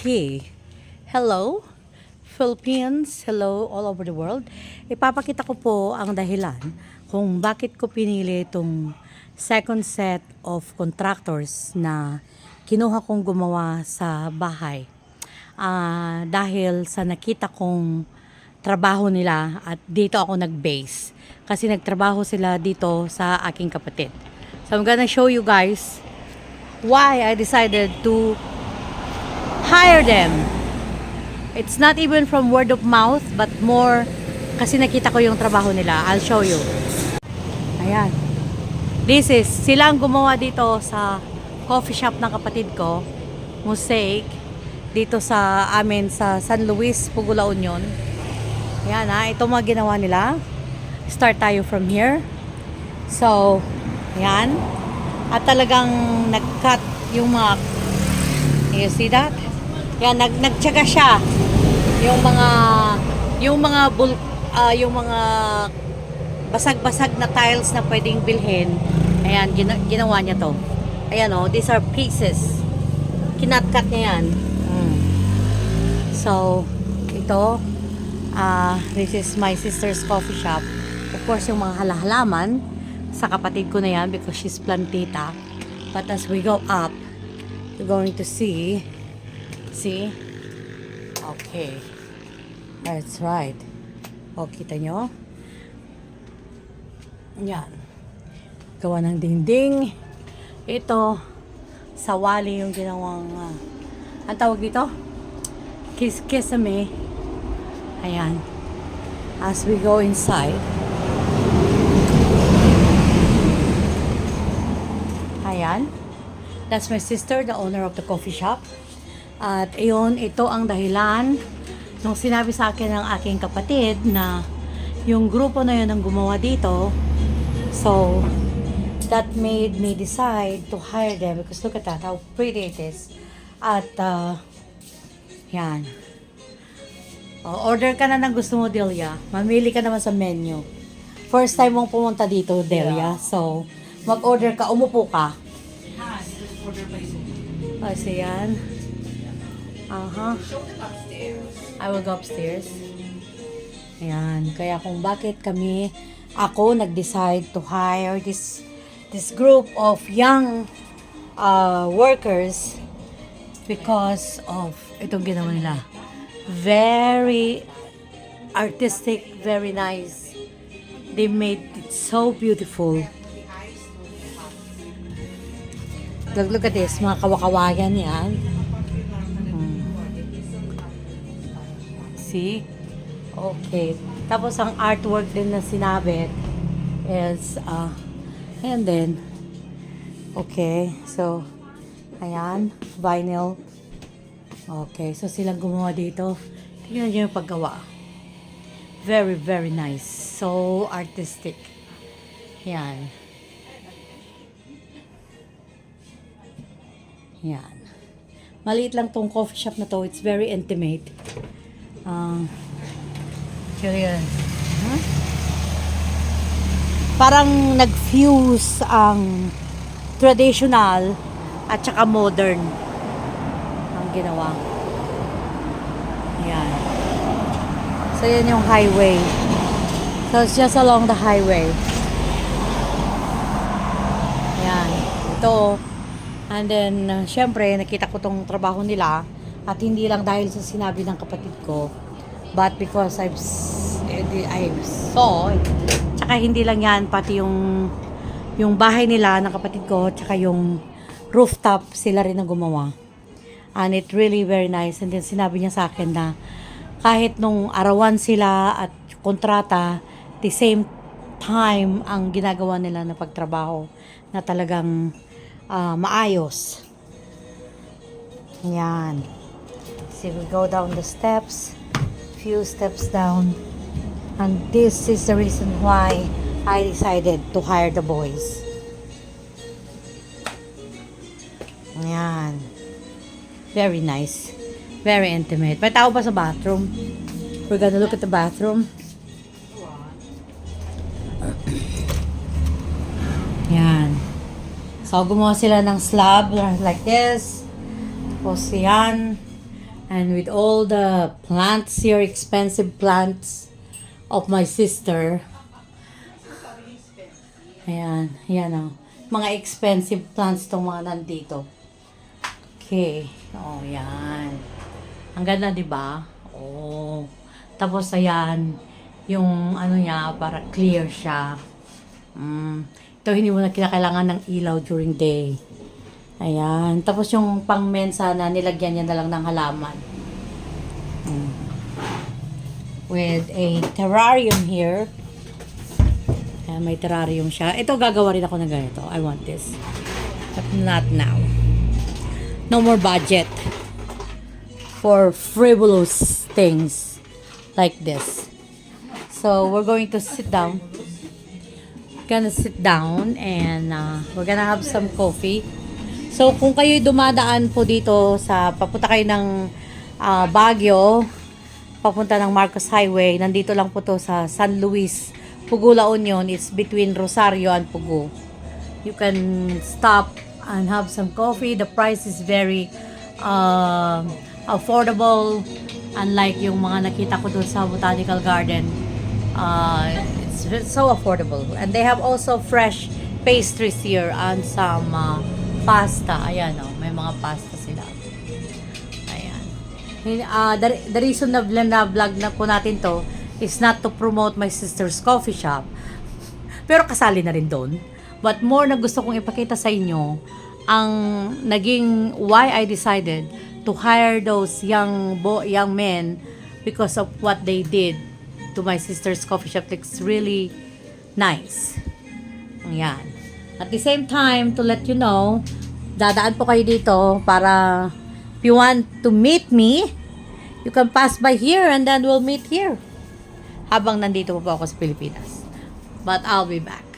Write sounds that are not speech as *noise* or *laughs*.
Okay. Hello, Philippines. Hello, all over the world. Ipapakita ko po ang dahilan kung bakit ko pinili itong second set of contractors na kinuha kong gumawa sa bahay. Ah, dahil sa nakita kong trabaho nila at dito ako nag-base. Kasi nagtrabaho sila dito sa aking kapatid. So I'm gonna show you guys why I decided to hire them. It's not even from word of mouth, but more kasi nakita ko yung trabaho nila. I'll show you. Ayan. This is, sila ang gumawa dito sa coffee shop ng kapatid ko, Mosaic, dito sa amin sa San Luis, Pugula Union. Ayan ha, ito mga ginawa nila. Start tayo from here. So, ayan. At talagang nag-cut yung mga, you see that? Yan, nag nagtyaga siya. Yung mga yung mga bul ah, yung mga basag-basag na tiles na pwedeng bilhin. Ayan, gina- ginawa niya to. Ayan oh, these are pieces. Kinat-cut niya yan. Mm. So, ito, ah, this is my sister's coffee shop. Of course, yung mga halahalaman, sa kapatid ko na yan because she's plantita. But as we go up, you're going to see See? Okay. That's right. O, kita nyo? Yan. Gawa ng dingding. Ito, sawali yung ginawang, uh, ang tawag dito? Kiss Kisame. Ayan. As we go inside. Ayan. That's my sister, the owner of the coffee shop. At iyon, ito ang dahilan nung sinabi sa akin ng aking kapatid na yung grupo na yun ang gumawa dito. So, that made me decide to hire them because look at that, how pretty it is. At, uh, yan. O, order ka na ng gusto mo, Delia. Mamili ka naman sa menu. First time mong pumunta dito, Delia. So, mag-order ka, umupo ka. O, so yan. Aha. I will go upstairs. Ayan. Kaya kung bakit kami, ako nag-decide to hire this this group of young uh, workers because of itong ginawa nila. Very artistic, very nice. They made it so beautiful. Look, look at this, mga kawakawayan yan. See? Okay. Tapos ang artwork din na sinabit is, uh, and then, okay. So, ayan, vinyl. Okay. So, silang gumawa dito. Tingnan nyo yung paggawa. Very, very nice. So, artistic. Yan. Yan. Maliit lang tong coffee shop na to. It's very intimate. Ah. Curious. Huh? Parang nag-fuse ang traditional at saka modern ang ginawa. Yan. So, yan yung highway. So, it's just along the highway. Yan. Ito. And then, uh, syempre, nakita ko tong trabaho nila. At hindi lang dahil sa sinabi ng kapatid ko, but because I've, eh, di- I saw, tsaka hindi lang yan, pati yung, yung bahay nila ng kapatid ko, tsaka yung rooftop, sila rin ang gumawa. And it really very nice. And then sinabi niya sa akin na kahit nung arawan sila at kontrata, the same time ang ginagawa nila na pagtrabaho na talagang ah, maayos. Yan. See, we go down the steps, few steps down. And this is the reason why I decided to hire the boys. Yan. Very nice. Very intimate. May tao ba sa bathroom? We're gonna look at the bathroom. *coughs* Yan. So, gumawa sila ng slab like this. Tapos yan. And with all the plants here, expensive plants of my sister. Ayan, yan o. Mga expensive plants tong mga nandito. Okay. Oh, yan. Ang ganda, di ba? Oh. Tapos, ayan, yung ano niya, para clear siya. Mm. Ito, hindi mo na kinakailangan ng ilaw during day. Ayan. Tapos yung pang mensa na nilagyan niya na lang ng halaman. Mm. With a terrarium here. Ayan, may terrarium siya. Ito, gagawa rin ako ng ganito. I want this. But not now. No more budget for frivolous things like this. So, we're going to sit down. Gonna sit down and uh, we're gonna have some coffee. So, kung kayo dumadaan po dito sa, papunta kayo ng ah, Baguio, papunta ng Marcos Highway, nandito lang po to sa San Luis, Pugo, La Union. It's between Rosario and Pugo. You can stop and have some coffee. The price is very uh, affordable. Unlike yung mga nakita ko doon sa Botanical Garden. Uh, it's so affordable. And they have also fresh pastries here and some uh, pasta. Ayan o, may mga pasta sila. Ayan. Ah, the, the reason na, na vlog na po natin to is not to promote my sister's coffee shop. *laughs* Pero kasali na rin doon. But more na gusto kong ipakita sa inyo ang naging why I decided to hire those young bo young men because of what they did to my sister's coffee shop. It's really nice. Ayan. At the same time, to let you know, dadaan po kayo dito para if you want to meet me, you can pass by here and then we'll meet here. Habang nandito po ako sa Pilipinas. But I'll be back.